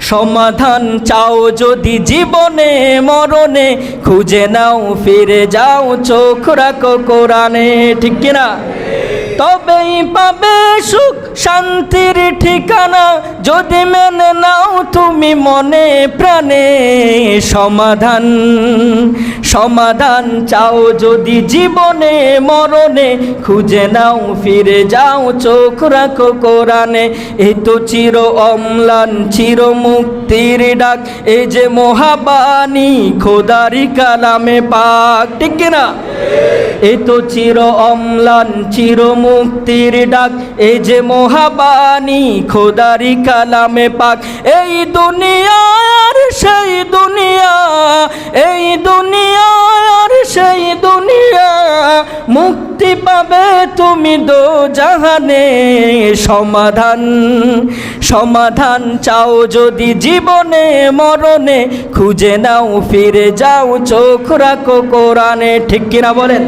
সমাধান চাও যদি জীবনে মরণে খুঁজে নাও ফিরে যাও চোখ রাখো কোরআনে ঠিক কিনা? তবেই পাবে সুখ, শান্তির ঠিকানা। যদি মেনে নাও তুমি মনে প্রাণে সমাধান। সমাধান চাও যদি জীবনে, মরণে। খুঁজে নাও, ফিরে যাও, চোখ রাখো কোরআনে। এই তো চির অম্লান, চির মুক্তির ডাক। এই যে মহাবাণী, খোদারি কালামে পাক। ঠিক কিনা? এ চির অম্লান, চির মুক্তির ডাক। এই যে মহাবাণী, খোদারি কালামে পাক। এই দুনিয়ার সেই দুনিয়া, এই দুনিয়ার সেই দুনিয়া। মুক্তি পাবে তুমি দো জাহানে সমাধান সমাধান চাও যদি জীবনে, মরণে। খুঁজে নাও, ফিরে যাও, চোখ রাখো কোরআনে। ঠিক কিনা বলেন?